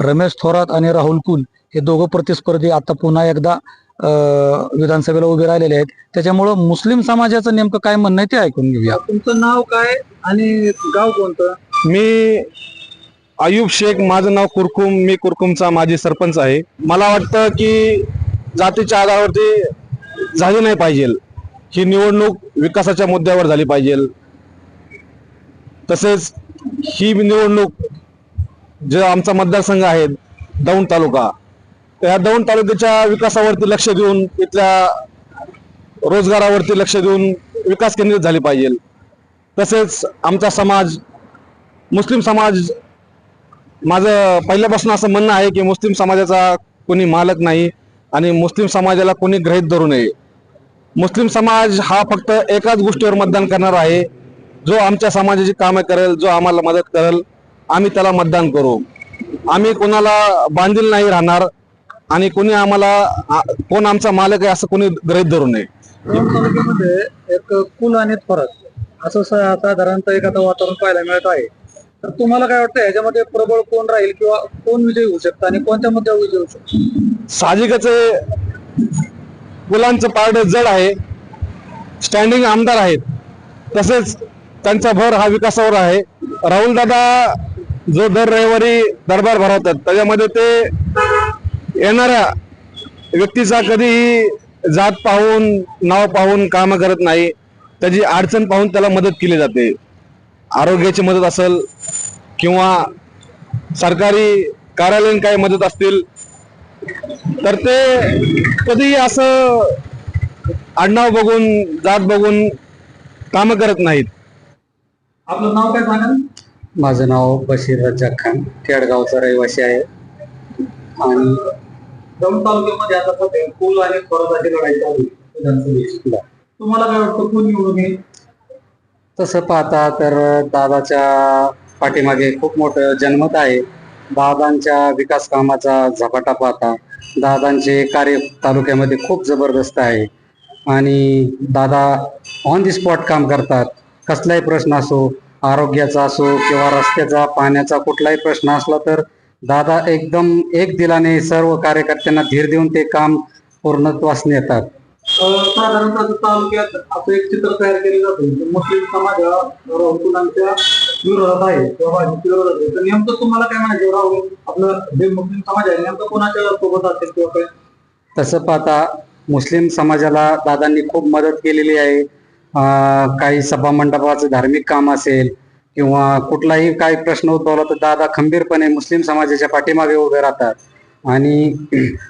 रमेश थोरात आणि राहुल कुल हे दोघं प्रतिस्पर्धी आता पुन्हा एकदा अं, विधानसभेला उभे राहिलेले आहेत. त्याच्यामुळं मुस्लिम समाजाचं नेमकं काय म्हणणं आहे ते ऐकून घेऊया. तुमचं नाव काय आणि गाव कोणतं? मी अयुब शेख माझं नाव कुरकुम मी कुरकुमचा माजी सरपंच आहे. मला वाटतं की जातीच्या आधारावरती झाली नाही पाहिजे. ही निवडणूक विकासाच्या मुद्द्यावर झाली पाहिजे. तसेच ही निवडणूक जो आमचा मतदारसंघ आहे दौंड तालुका त्या दौंड तालुक्याच्या विकासावरती लक्ष देऊन इथल्या रोजगारावरती लक्ष देऊन विकास केंद्रित झाली पाहिजे. तसेच आमचा समाज मुस्लिम समाज माझं पहिल्यापासून असं म्हणणं आहे की मुस्लिम समाजाचा कोणी मालक नाही आणि मुस्लिम समाजाला कोणी गृहीत धरू नये. मुस्लिम समाज हा फक्त एकाच गोष्टीवर मतदान करणार आहे जो आमच्या समाजाची कामं करेल जो आम्हाला मदत करेल. आम्ही त्याला मतदान करू. आम्ही कोणाला बांधील नाही राहणार आणि कोणी आम्हाला कोण आमचा मालक आहे असं कोणी गृहीत धरू नये. तालुक्यामध्ये एक कुल आणि थोरात असं साधारणतः एक आता वातावरण पाहायला मिळत आहे. तर तुम्हाला काय वाटतं याच्यामध्ये प्रबळ कोण राहील किंवा कोण विजयी होऊ शकतं आणि कोणत्या मुद्द्यावर विजयी होऊ शकतो? साहजिकच आहे, मुलांचं पारड जड आहे. स्टँडिंग आमदार आहेत. तसेच त्यांचा भर हा विकासावर आहे. राहुल दादा जो दर रविवारी दरबार भरवतात त्याच्यामध्ये ते येणाऱ्या व्यक्तीचा कधीही जात पाहून नाव पाहून काम करत नाही. त्याची अडचण पाहून त्याला मदत केली जाते. आरोग्याची मदत असेल किंवा सरकारी कार्यालयीन काही मदत असतील तर ते कधीही असं आडनाव बघून जात बघून काम करत नाहीत. आपलं नाव काय सांगाल माझं नाव बशीर रज्जाक खान केडगावचा रहिवासी आहे. आणि दौंड तालुक्यामध्ये आता सध्या आणि लढाई चालू आहे विधानसभेची. तुम्हाला काय वाटतं कोण निवडून येईल? तसं पाहता तर दादाच्या पाठीमागे खूप मोठं जनमत आहे. दादांच्या विकास कामाचा झपाटा पाहता दादांचे कार्य तालुक्यामध्ये खूप जबरदस्त आहे. आणि दादा ऑन दी स्पॉट काम करतात. कसलाही प्रश्न असो आरोग्याचा असो किंवा रस्त्याचा पाण्याचा कुठलाही प्रश्न असला तर दादा एकदम एक दिलाने सर्व कार्यकर्त्यांना धीर देऊन ते काम पूर्णत्वास नेतात. साधारणतः तालुक्यात असं एक चित्र तयार केलं जातं. मुस्लिम समाज हा राहुल विरोधात आहे. किंवा भाजपच्या विरोधात आहे. तर नेमकं तुम्हाला काय म्हणायचं राहुल? आपलं जे मुस्लिम समाज आहे नेमकं कोणाच्या सोबत असेल किंवा काय? तसं पाहता मुस्लिम समाजाला दादांनी खूप मदत केलेली आहे. काही सभा मंडपाचं धार्मिक काम असेल किंवा कुठलाही काही प्रश्न उद्भवला तर दादा खंबीरपणे मुस्लिम समाजाच्या पाठीमागे उभे राहतात. आणि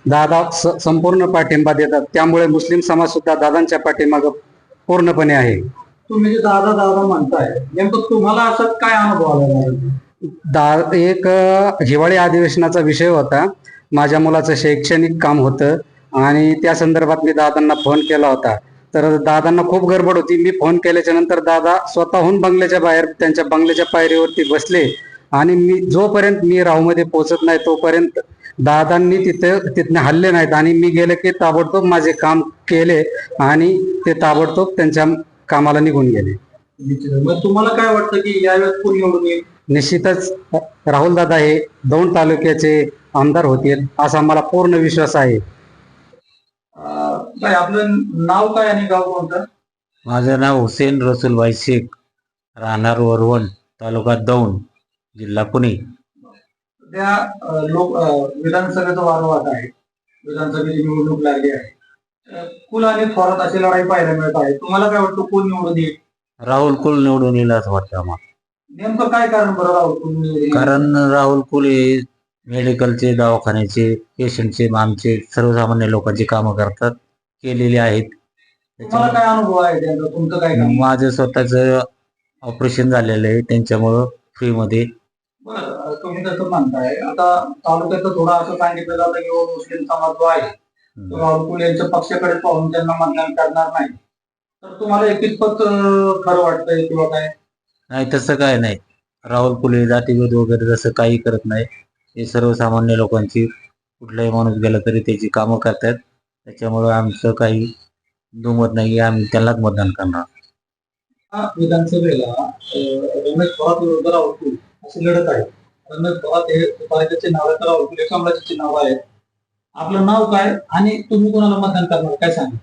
दादा संपूर्ण पाठिंबा देतात. त्यामुळे मुस्लिम समाज सुद्धा दादांच्या पाठीमागे पूर्णपणे आहे. तुम्ही जे दादा दादा म्हणताय नेमकं तुम्हाला असं काय अनुभव आला दादा? दा एक हिवाळी अधिवेशनाचा विषय होता. माझ्या मुलाचं शैक्षणिक काम होतं आणि त्या संदर्भात मी दादांना फोन केला होता. तर दादांना खूप गडबड होती. मी फोन केल्याच्यानंतर दादा स्वतःहून बंगल्याच्या बाहेर त्यांच्या बंगल्याच्या पायरीवरती बसले. आणि मी जोपर्यंत मी राहूमध्ये पोहोचत नाही तोपर्यंत दादांनी तिथे तिथने हल्ले नाहीत. आणि मी गेले की ताबडतोब माझे काम केले आणि ते ताबडतोब त्यांच्या कामाला निघून गेले. मग तुम्हाला काय वाटतं की यावेळेस कोण निवडून येईल? निश्चितच राहुल दादा हे दौंड तालुक्याचे आमदार होतील असा मला पूर्ण विश्वास आहे. काय आपलं नाव काय आणि गाव कोणतं? माझं नाव हुसेन रसूलभाई शेख राहणार वरवण तालुका दौंड जिल्हा पुणे. त्या अं, लोक अं, विधानसभेचा वारंवार आहे. विधानसभेची निवडणूक लागली आहे. अं, कुल आणि थोरात अशी लढाई पाहायला मिळत आहे. तुम्हाला काय वाटतं कोण निवडून येईल? राहुल कुल निवडून येईल असं वाटतं आम्हाला. नेमकं काय कारण बरं राहुल कुल निवडून येईल? कारण राहुल कुल हे मेडिकलचे दवाखान्याचे पेशंटचे आमचे सर्वसामान्य लोकांची कामं करतात केलेली आहेत. तुम्हाला काय अनुभव आहे त्यांचा? तुमचं काय काम? माझं स्वतःच ऑपरेशन झालेलं आहे. त्यांच्यामुळं फ्रीमध्ये बरं तुम्ही तसं म्हणताय. आता तालुक्यात थोडं असं सांगितलं जातं की हो, मुस्लिम समाज जो आहे तो राहुल कुल यांच्या पक्षाकडे पाहून त्यांना मतदान करणार नाही. तर तुम्हाला हे कितपत अं, खरं वाटतंय किंवा काय? नाही तसं काय नाही. राहुल कुले जातीभेद वगैरे जसं काही करत नाही. हे सर्वसामान्य लोकांची कुठलाही माणूस गेला तरी त्याची कामं करतात. त्याच्यामुळं आमचं काही दुमत नाही आम्ही त्यांनाच मतदान करणार. विधानसभेला रमेश अशी लढत आहे. रमेश हे तुतारीचे चिन्ह आहे तर कमळाचे चिन्ह आहे. आपलं नाव काय आणि तुम्ही कोणाला मतदान करणार काय सांगा?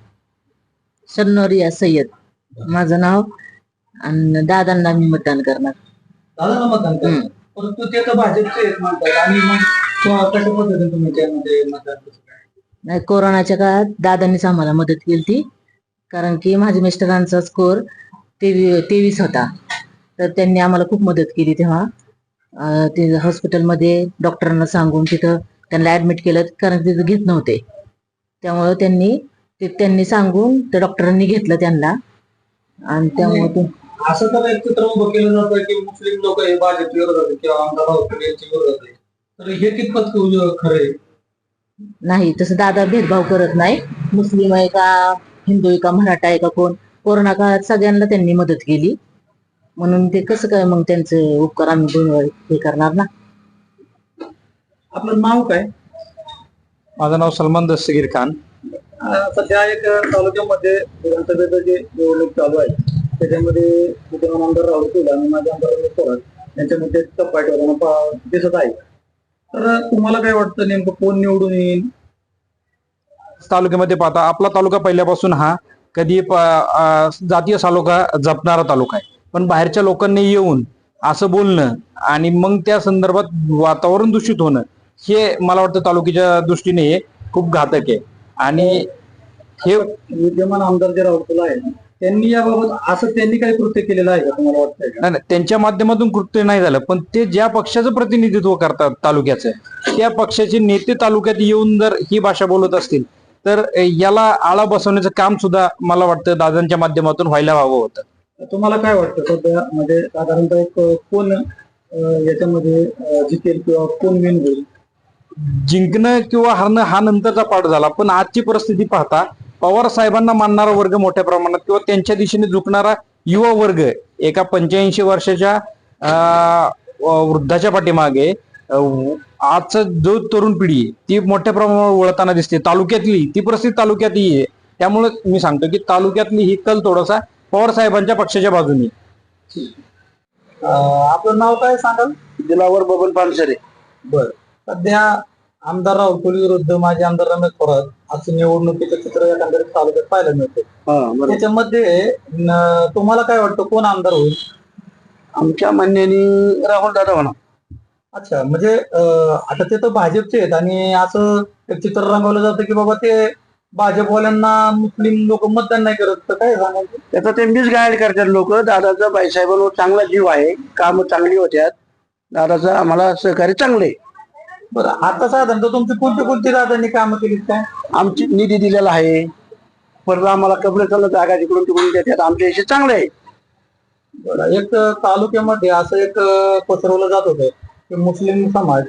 शन्नोरिया सय्यद. माझं नाव आणि दादांना मी मतदान करणार. दादाला मतदान करणार. परंतु ते तर भाजपचे आहेत म्हणतात. आणि मग तो कशा पद्धतीने तुम्ही त्यामध्ये मतदान कसं काय नाही कोरोनाच्या काळात दादांनीच आम्हाला मदत केली ती कारण की माझ्या मिस्टरांचा स्कोर तेवी तेवीस होता. तर त्यांनी आम्हाला खूप मदत केली तेव्हा. अं, ते हॉस्पिटलमध्ये डॉक्टरांना सांगून तिथं त्यांना ऍडमिट केलं कारण तिथं घेत नव्हते. त्यामुळं त्यांनी ते त्यांनी सांगून त्या डॉक्टरांनी घेतलं त्यांना. आणि त्यामुळे ते असं तर एक चित्र उभं केलं जातं की मुस्लिम लोक हे भाजप विरोधात किंवा आमदार कुले यांच्या विरोधात आहे तर हे कितपत खरं आहे? नाही तसं दादा भेदभाव करत नाही. मुस्लिम आहे का हिंदू आहे का मराठा आहे का कोण? कोरोना काळात सगळ्यांना त्यांनी मदत केली. म्हणून ते कसं काय मग त्यांचे उपकार आम्ही दोन हे करणार ना? आपलं नाव काय? माझं नाव सलमान दस्तगीर खान. सध्या एक तालुक्यामध्ये विधानसभेचं जे निवडणूक चालू आहे त्याच्यामध्ये विद्यमान आमदार राहुल कुल आणि माझे आमदार थोरात यांच्यामध्ये टप्पाट दिसत आहे तर तुम्हाला काय वाटतं नेमकं कोण निवडून येईल? तालुक्यामध्ये पाहता आपला तालुका पहिल्यापासून हा कधी जातीय तालुका जपणारा तालुका आहे. पण बाहेरच्या लोकांनी येऊन असं बोलणं आणि मग त्या संदर्भात वातावरण दूषित होणं हे मला वाटतं तालुक्याच्या दृष्टीने हे खूप घातक आहे. आणि हे विद्यमान आमदार जे राहुल आहे त्यांनी याबाबत असं त्यांनी काही कृत्य केलेलं आहे का तुम्हाला वाटतंय का? नाही नाही, त्यांच्या माध्यमातून कृत्य नाही झालं पण ते ज्या पक्षाचं प्रतिनिधित्व करतात तालुक्याचं त्या पक्षाचे नेते तालुक्यात येऊन जर ही भाषा बोलत असतील तर अ, याला आळा बसवण्याचं काम सुद्धा मला वाटतं दादांच्या माध्यमातून व्हायला हवं होतं. तुम्हाला काय वाटतं सध्या? म्हणजे साधारणतः एक कोण अं, याच्यामध्ये अं, जिंकेल किंवा कोण विन होईल? जिंकणं किंवा हरणं हा नंतरचा पाठ झाला पण आजची परिस्थिती पाहता पवार साहेबांना मानणारा वर्ग मोठ्या प्रमाणात किंवा त्यांच्या दिशेने झुकणारा युवा वर्ग एका पंच्याऐंशी वर्षाच्या अं, वृद्धाच्या पाठीमागे आजचा जो तरुण पिढी आहे, ती मोठ्या प्रमाणावर वळताना दिसते. तालुक्यातली ती परिस्थिती तालुक्यातही आहे. त्यामुळे मी सांगतो की तालुक्यातली ही कल थोडासा पवार साहेबांच्या पक्षाच्या बाजूने. आपलं नाव काय सांगाल? दिलावर बबन पानसरे बर. सध्या आमदार राहुल कुल विरुद्ध माझे आमदार रमेश थोरात असं निवडणुकीचं चित्र एकंदरीत तालुक्यात पाहायला मिळते त्याच्यामध्ये न- तुम्हाला काय वाटतं कोण आमदार होईल? आमच्या म्हणण्याने राहुल दादा म्हणा अच्छा म्हणजे अं, आता ते तर भाजपचे आहेत आणि असं एक चित्र रंगवलं जातं की बाबा ते भाजपवाल्यांना मुस्लिम लोक मतदान नाही करत तर काय सांगायचं त्याचा ते मिस गाईड करतात लोक. दादाचा बाईसाहेबांवर चांगला जीव आहे. काम चांगली होत्यात. दादाचं आम्हाला सहकार्य चांगले बरं आता साधारणतः तुमची कोणती कोणती दादांनी कामं केलीत काय? आमची निधी दिलेला आहे. परत आम्हाला कपडे चालत जागा तिकडून तिकडून देतात आमच्या इथे चांगले आहे. बरं एक तालुक्यामध्ये असं एक पसरवलं जात होतं की मुस्लिम समाज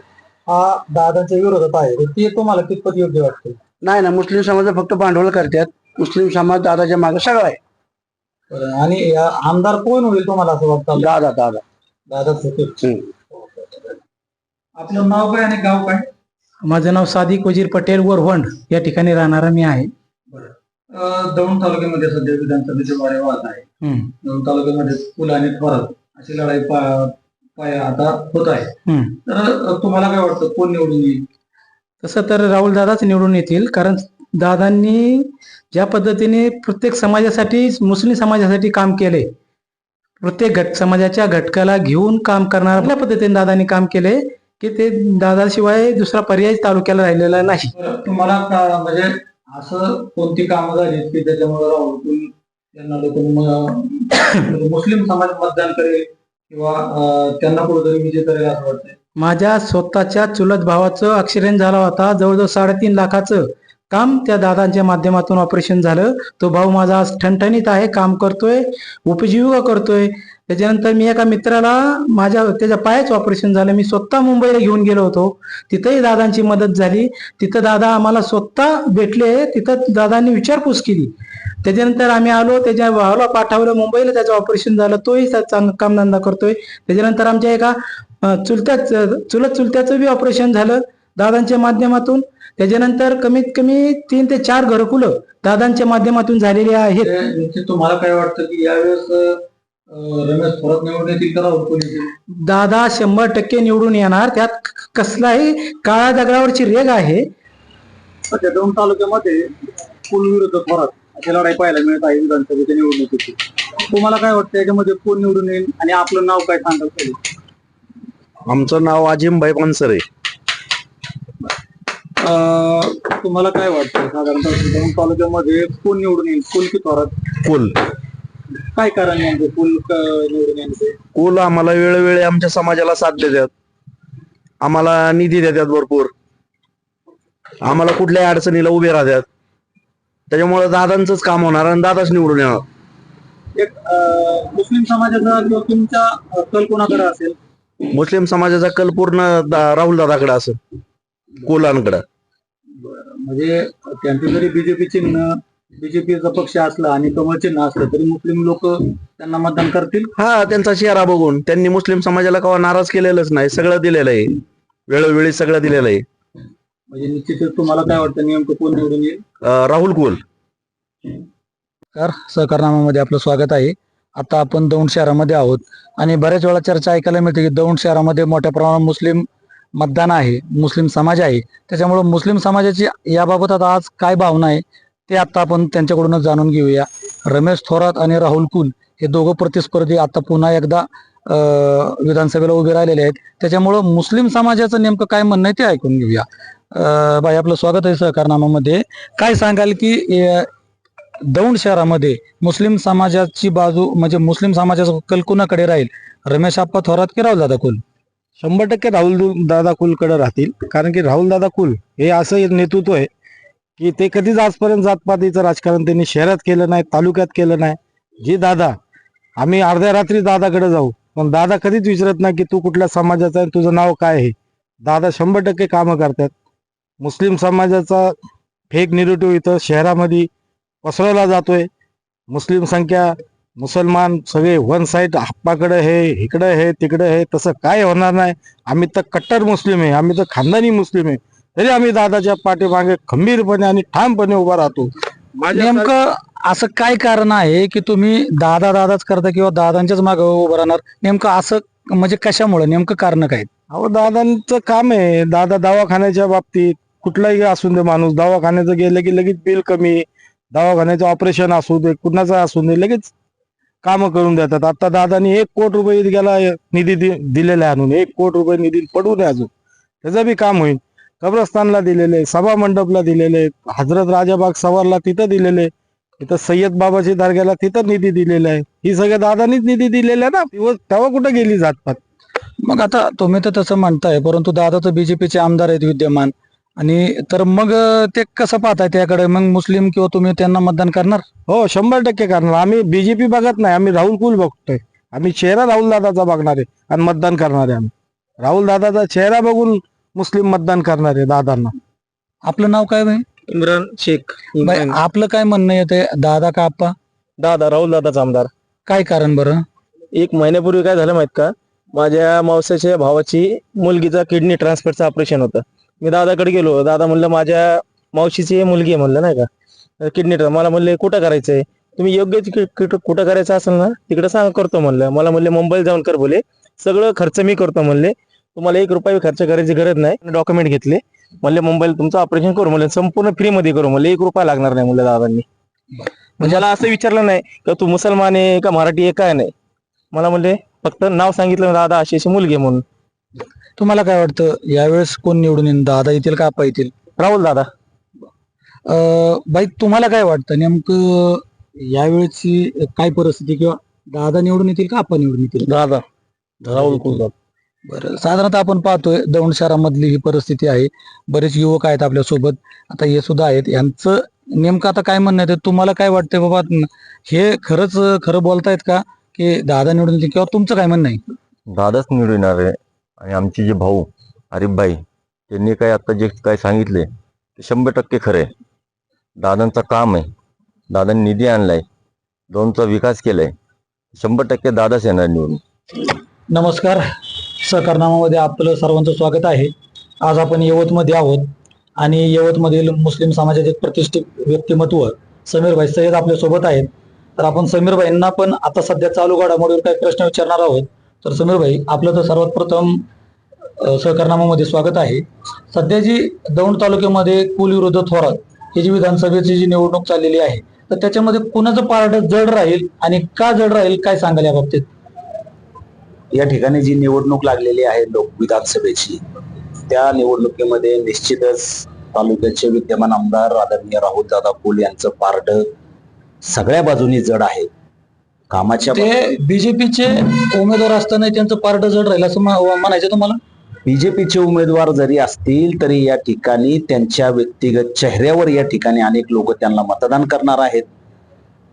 हा दादाच्या विरोधात आहे. तर ते तुम्हाला कितपत योग्य वाटते? नाही ना मुस्लिम समाज फक्त भांडवल करतात. मुस्लिम समाज दादाच्या मागे सगळा आहे. बरं, आणि या आमदार कोण होईल तुम्हाला असं वाटतं? दादा दादा. दादाच होतील हम्म. आपलं नाव काय आणि गाव काय? माझं नाव सादिक वजीर पटेल वरवंड. या ठिकाणी राहणारा मी आहे. अं, दौंड तालुक्यामध्ये सध्या विधानसभेचे वारे वाहत आहे. हम्म, दौंड तालुक्यामध्ये फुल आणि थोरात अशी लढाई पा- पाय आता होत आहे. हम्म. तर अं, तुम्हाला काय वाटतं कोण निवडून येईल? तसं तर राहुल दादाच निवडून येतील. कारण दादांनी ज्या पद्धतीने प्रत्येक समाजासाठी मुस्लिम समाजासाठी काम केले प्रत्येक घट समाजाच्या घटकाला घेऊन काम करणार आपल्या पद्धतीने दादांनी काम केले की ते दादाशिवाय दुसरा पर्याय तालुक्याला राहिलेला नाही. तुम्हाला का- म्हणजे असं कोणती कामं झाली की त्याच्यामुळे राहुल कुल यांना लोक मुस्लिम समाज मतदान करेल किंवा अं, त्यांना कुठेतरी विजय करेल असं वाटतंय? माझ्या स्वतःच्या चुलत भावाचं ॲक्सिडेंट झाला होता. जवळजवळ साडेतीन लाखाचं काम त्या दादांच्या माध्यमातून ऑपरेशन झालं. तो भाऊ माझा आज ठणठणीत आहे काम करतोय उपजीविका करतोय. त्याच्यानंतर मी एका मित्राला माझ्या त्याच्या पायाचं ऑपरेशन झालं. मी स्वतः मुंबईला घेऊन गेलो होतो. तिथंही दादांची मदत झाली. तिथं दादा आम्हाला स्वतः भेटले. तिथं दादांनी विचारपूस केली. त्याच्यानंतर आम्ही आलो. त्याच्या भावाला पाठवलं. मुंबईला त्याचं ऑपरेशन झालं. तोही चा- कामधंदा करतोय. त्याच्यानंतर आमच्या एका चुलत्या चुलत चुलत्याचं बी ऑपरेशन झालं दादांच्या माध्यमातून. त्याच्यानंतर कमीत कमी तीन ते चार घरकुलं दादांच्या माध्यमातून झालेली आहेत. तुम्हाला काय वाटतं की यावेळेस रमेश थोरात निवडून येतील का राहुल कोल्हे येतील? दादा शंभर टक्के निवडून येणार. त्यात कसलाही काळ्या दगडावरची रेग आहे. सध्या दौंड तालुक्यामध्ये कुल विरुद्ध थोरात अशी लढाई पाहायला मिळत आहे विधानसभेच्या निवडणुकीची. तुम्हाला काय वाटतं याच्यामध्ये कोण निवडून येईल आणि आपलं नाव काय सांगाल आमचं नाव अजिमभाई पानसरे. अं, तुम्हाला काय वाटतं साधारणतः दौंड तालुक्यामध्ये कोण निवडून येईल? कुल की थोरात कुल. काय कारण नेमकं कुल क- निवडून कुल आम्हाला वेळोवेळी आमच्या समाजाला साथ देतात. आम्हाला निधी देतात भरपूर. आम्हाला कुठल्याही अडचणीला उभे राहतात. त्याच्यामुळे दादांचंच काम होणार आणि दादाच निवडून येणार. एक अं, मुस्लिम समाजाचा किंवा तुमच्या अं, कल कोणाकडे असेल? मुस्लिम समाजाचा कल पूर्ण राहुल दादाकडे असेल. कोलांकडे म्हणजे त्यांचं जरी बीजेपी चिन्ह बीजेपीचा पक्ष असला आणि कमळ चिन्ह असलं तरी मुस्लिम लोक त्यांना मतदान करतील? हा त्यांचा चेहरा बघून. त्यांनी मुस्लिम समाजाला कवा नाराज केलेलंच नाही. सगळं दिलेलं आहे. वेळोवेळी सगळं दिलेलं आहे. म्हणजे निश्चितच तुम्हाला काय वाटतं नेमकं कोण निवडून येईल? अं, राहुल कुल. नमस्कार. सहकारनामामध्ये आपलं स्वागत आहे. आता आपण दौंड शहरामध्ये आहोत. आणि बऱ्याच वेळा चर्चा ऐकायला मिळते की दौंड शहरामध्ये मोठ्या प्रमाणात मुस्लिम मतदान आहे. मुस्लिम समाज आहे. त्याच्यामुळे मुस्लिम समाजाची याबाबत आता आज काय भावना आहे? ते आता आपण त्यांच्याकडूनच जाणून घेऊया. रमेश थोरात आणि राहुल कुल हे दोघं प्रतिस्पर्धी आता पुन्हा एकदा विधानसभेला उभे राहिलेले आहेत. त्याच्यामुळं मुस्लिम समाजाचं नेमकं काय म्हणणं आहे ते ऐकून घेऊया. बाई आपलं स्वागत आहे सहकारनामामध्ये. काय सांगाल की दौंड शहरामध्ये मुस्लिम समाजाची बाजू म्हणजे मुस्लिम समाजाचा कल कुणाकडे राहील? रमेश आप्पा थोरात की राहुल दादा कुल? शंभर टक्के राहुल दादा कुलकडे राहतील. कारण की राहुल दादा कुल हे असं एक नेतृत्व आहे की ते कधीच आजपर्यंत जातपातीचं राजकारण त्यांनी शहरात केलं नाही तालुक्यात केलं नाही. जी दादा आम्ही अर्ध्या रात्री दादाकडे जाऊ पण दादा कधीच विचारत नाही की तू कुठल्या समाजाचा आहे तुझं नाव काय आहे? दादा शंभर टक्के कामं करतात. मुस्लिम समाजाचा फेक निगेटिव्ह इथं शहरामध्ये पसरवला जातोय. मुस्लिम संख्या मुसलमान सगळे वन साईड हप्पाकडे हे इकडं हे तिकडं हे तसं काय होणार नाही. आम्ही तर कट्टर मुस्लिम आहे आम्ही तर खानदानी मुस्लिम आहे. तरी आम्ही दादाच्या पाठीमागे खंबीरपणे आणि ठामपणे उभा राहतो. नेमकं असं काय कारण आहे की तुम्ही दादा दादाच करता किंवा दादांच्याच मागे उभं राहणार? नेमकं असं म्हणजे कशामुळे? नेमकं कारण काय? अहो दादांचं काम आहे. दादा दवाखान्याच्या बाबतीत कुठलाही असून दे माणूस दवाखान्याचं गेलं की लगेच बिल कमी दवाखान्याचं ऑपरेशन असू दे कुणाचं असू दे लगेच कामं करून देतात. आता दादानी एक कोट रुपये गेला निधी दिलेला आहे आणून. एक कोट रुपये निधी पडू नये अजून. त्याचं बी काम होईल. कब्रस्तानला दिलेले सभा मंडपला दिलेले हजरत राजाबाग सवारला तिथं दिलेले इथं सय्यद बाबाची दर्ग्याला तिथं निधी दिलेला आहे. ही सगळ्या दादानीच निधी दिलेला आहे ना? दिवस तेव्हा कुठं गेली जातपात? मग आता तुम्ही तर तसं म्हणताय परंतु दादा तर बीजेपीचे आमदार आहेत विद्यमान. आणि तर मग ते कसं पाहताय त्याकडे? मग मुस्लिम किंवा तुम्ही त्यांना मतदान करणार? हो शंभर टक्के करणार. आम्ही बीजेपी बघत नाही. आम्ही राहुल कुल बघतोय. आम्ही चेहरा राहुल दादाचा बघणार आहे आणि मतदान करणार आहे आम्ही. राहुल दादाचा चेहरा बघून मुस्लिम मतदान करणार आहे दादांना. आपलं नाव काय भाई इम्रान शेख बाई, आपलं काय म्हणणं येते? दादा का आप्पा? दादा राहुल दादाचा आमदार. काय कारण बरं? एक महिन्यापूर्वी काय झालं माहीत का? माझ्या मावसाच्या भावाची मुलगीचा किडनी ट्रान्सफरचं ऑपरेशन होतं. मी दादाकडे गेलो. दादा म्हणलं माझ्या मावशीची मुलगी आहे म्हणलं नाही का? किडनी मला म्हणले कुठं करायचंय? तुम्ही योग्य कुठं कुठं करायचं असेल ना तिकडे सांग करतो म्हणलं. मला म्हणले मुंबईला जाऊन कर बोले सगळं खर्च मी करतो म्हणले. तुम्हाला एक रुपये खर्च करायची गरज नाही. डॉक्युमेंट घेतले. म्हणले मुंबईला तुमचं ऑपरेशन करू. म्हणले संपूर्ण फ्री मध्ये करू. म्हणले एक रुपया लागणार नाही म्हणलं दादांनी. म्हणजे मला असं विचारलं नाही का तू मुसलमान आहे का मराठी आहे काय नाही? मला म्हणले फक्त नाव सांगितलं दादा अशी अशी मुलगी म्हणून. तुम्हाला काय वाटतं यावेळेस कोण निवडून येईल? दादा येतील का आप्पा येतील? राहुल दादा. अं, बाई तुम्हाला काय वाटतं नेमकं यावेळेची काय परिस्थिती किंवा दादा निवडून येतील का आप्पा निवडून येतील? दादा. राहुल कुलदार बरं साधारणतः आपण पाहतोय दौंड शहरामधली ही परिस्थिती आहे. बरेच युवक आहेत आपल्यासोबत आता हे सुद्धा आहेत. यांचं नेमकं आता काय म्हणणं आहे? ते तुम्हाला काय वाटतंय बाबा? हे खरंच खरं बोलतायत का? की दादा निवडून येतील किंवा तुमचं काय म्हणणं आहे? दादाच निवडून येणार आहे. आणि आमचे जे भाऊ आरिफभाई त्यांनी काय आता जे काय सांगितले ते शंभर टक्के खरं आहे. दादांचं काम आहे. दादांनी निधी आणलाय. दोनचा विकास केलाय. शंभर टक्के दादाच येणार निवडून. नमस्कार. सहकारनामामध्ये आपलं सर्वांचं स्वागत आहे. आज आपण यवतमध्ये आहोत आणि यवतमधील मुस्लिम समाजाचे प्रतिष्ठित व्यक्तिमत्व समीरभाई सय्यद आपल्यासोबत आहेत. तर आपण समीरभाईंना पण आता सध्या चालू घडामोडीवर काही प्रश्न विचारणार आहोत. तर समीरभाई आपलं तर सर्वात प्रथम सहकारनामामध्ये स्वागत आहे. सध्या जी दौंड तालुक्यामध्ये कुल विरुद्ध थोरात ही जी विधानसभेची जी निवडणूक चाललेली आहे तर त्याच्यामध्ये कुणाचं पार्ट जड राहील आणि का जड राहील काय सांगाल या बाबतीत? या ठिकाणी जी निवडणूक लागलेली आहे लोक विधानसभेची त्या निवडणुकीमध्ये निश्चितच तालुक्याचे विद्यमान आमदार आदरणीय राहुल दादा कुल यांचं पारड सगळ्या बाजूनी जड आहे. कामाच्या ते बीजेपीचे उमेदवार असताना त्यांचं पारड जड राहील असं म्ह- म्हणायचं तुम्हाला? बीजेपीचे उमेदवार जरी असतील तरी या ठिकाणी त्यांच्या व्यक्तिगत चेहऱ्यावर या ठिकाणी अनेक लोक त्यांना मतदान करणार आहेत.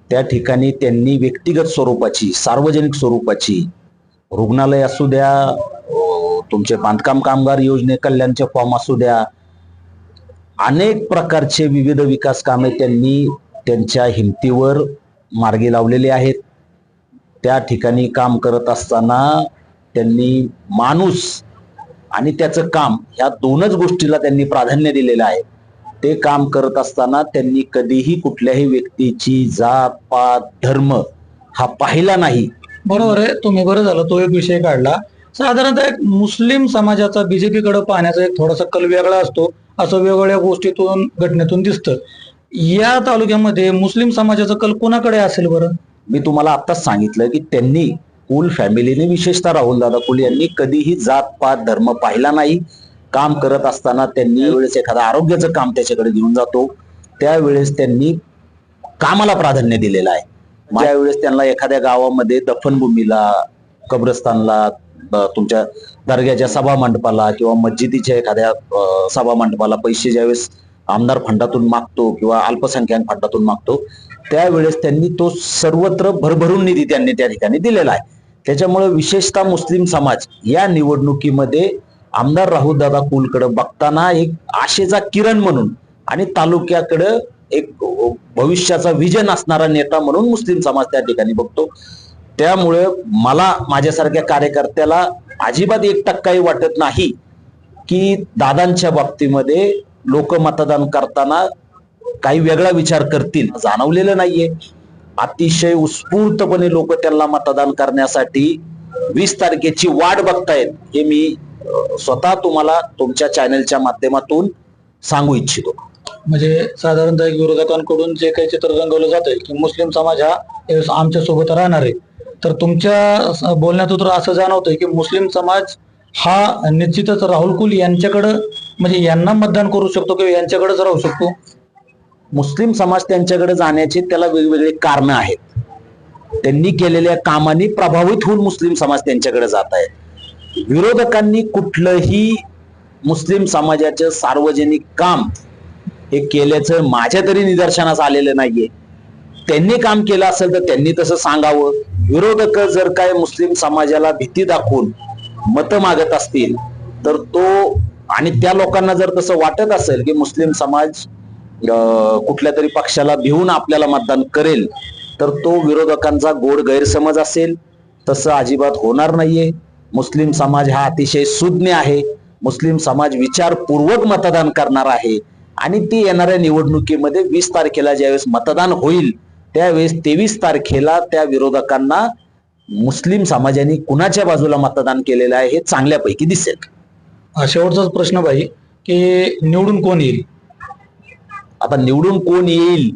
त्या ठिकाणी त्यांनी व्यक्तिगत स्वरूपाची सार्वजनिक स्वरूपाची रुग्णालय असू द्या तुमचे बांधकाम कामगार योजने कल्याणचे फॉर्म असू द्या अनेक प्रकारचे विविध विकास कामे त्यांनी त्यांच्या हिमतीवर मार्गी लावलेली आहेत. त्या ठिकाणी काम करत असताना त्यांनी माणूस आणि त्याचं काम या दोनच गोष्टीला त्यांनी प्राधान्य दिलेलं आहे. ते काम करत असताना त्यांनी कधीही कुठल्याही व्यक्तीची जात पात धर्म हा पाहिला नाही. बरोबर आहे. तुम्ही बरं झालं. तो एक विषय काढला. साधारणतः एक मुस्लिम समाजाचा बीजेपीकडे पाहण्याचा एक थोडासा कल वेगळा असतो. असं वेगवेगळ्या गोष्टीतून घटनेतून दिसतं. या तालुक्यामध्ये मुस्लिम समाजाचा कल कोणाकडे असेल बरं? मी तुम्हाला आत्ताच सांगितलं की त्यांनी कुल फॅमिलीने विशेषतः राहुल दादा कुल यांनी कधीही जात पात धर्म पाहिला नाही. काम करत असताना त्यांनी वेळेस एखादं आरोग्याचं काम त्याच्याकडे घेऊन जातो. त्यावेळेस त्यांनी कामाला प्राधान्य दिलेलं आहे. ज्यावेळेस त्यांना एखाद्या गावामध्ये दफनभूमीला कब्रस्तानला तुमच्या दर्ग्याच्या सभा मंडपाला किंवा मस्जिदीच्या एखाद्या सभा मंडपाला पैसे ज्यावेळेस आमदार फंडातून मागतो किंवा अल्पसंख्याक फंडातून मागतो त्यावेळेस त्यांनी तो सर्वत्र भरभरून निधी त्यांनी त्या ठिकाणी दिलेला आहे. त्याच्यामुळे विशेषतः मुस्लिम समाज या निवडणुकीमध्ये आमदार राहुल दादा कुलकडे बघताना एक आशेचा किरण म्हणून आणि तालुक्याकडं एक भविष्याचा विजन असणारा नेता म्हणून मुस्लिम समाज त्या ठिकाणी बघतो. त्यामुळे मला माझ्यासारख्या कार्यकर्त्याला अजिबात एक टक्काही वाटत नाही की दादांच्या बाबतीमध्ये लोक मतदान करताना काही वेगळा विचार करतील. जाणवलेलं नाहीये. अतिशय उत्स्फूर्तपणे लोक त्यांना मतदान करण्यासाठी वीस तारखेची वाट बघतायत हे मी स्वतः तुम्हाला तुमच्या चॅनलच्या माध्यमातून सांगू इच्छितो. म्हणजे साधारणतः एक विरोधकांकडून जे काही चित्र रंगवलं जात आहे की मुस्लिम समाज हा आमच्यासोबत राहणार आहे. तर तुमच्या बोलण्यात तर असं जाणवतंय की मुस्लिम समाज हा निश्चितच राहुल कुल यांच्याकडं म्हणजे यांना मतदान करू शकतो किंवा यांच्याकडेच राहू शकतो? मुस्लिम समाज त्यांच्याकडे जाण्याची त्याला वेगवेगळी कारणं आहेत. त्यांनी केलेल्या कामाने प्रभावित होऊन मुस्लिम समाज त्यांच्याकडे जात आहे. विरोधकांनी कुठलंही मुस्लिम समाजाचं सार्वजनिक काम हे केल्याचं माझ्या तरी निदर्शनास आलेलं नाहीये. त्यांनी काम केलं असेल तर त्यांनी तसं सांगावं. विरोधक जर काय मुस्लिम समाजाला भीती दाखवून मतं मागत असतील तर तो आणि त्या लोकांना जर तसं वाटत असेल की मुस्लिम समाज कुठल्या तरी पक्षाला भिवून आपल्याला मतदान करेल तर तो विरोधकांचा गोड गैरसमज असेल. तसं अजिबात होणार नाहीये. मुस्लिम समाज हा अतिशय सुज्ञ आहे. मुस्लिम समाज विचारपूर्वक मतदान करणार आहे. आणि ती येणाऱ्या निवडणुकीमध्ये वीस तारखेला ज्यावेळेस मतदान होईल त्यावेळेस तेवीस तारखेला त्या विरोधकांना मुस्लिम समाजाने कुणाच्या बाजूला मतदान केलेलं आहे हे चांगल्यापैकी दिसेल. शेवटचाच प्रश्न भाई की निवडून कोण येईल? आता निवडून कोण येईल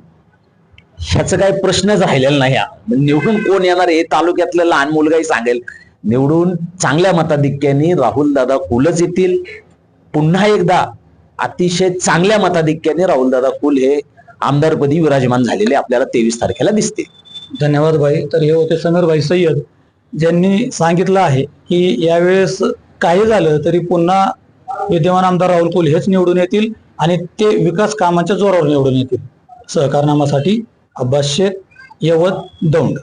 ह्याचं काही प्रश्नच राहिलेला नाही हा. निवडून कोण येणार हे तालुक्यातलं लहान मुलगाही सांगेल. निवडून चांगल्या मताधिक्याने राहुल दादा कुलच येतील. पुन्हा एकदा अतिशय चांगल्या मताधिक्याने राहुलदादा कुल हे आमदारपदी विराजमान झालेले आपल्याला तेवीस तारखेला दिसते. धन्यवाद भाई. तर हे होते समीरभाई सय्यद. ज्यांनी सांगितलं आहे की यावेळेस काही झालं तरी पुन्हा विद्यमान आमदार राहुल कुल हेच निवडून येतील आणि ते विकास कामाच्या जोरावर निवडून येतील. सहकारनामासाठी अब्बास शेख यवत दौंड.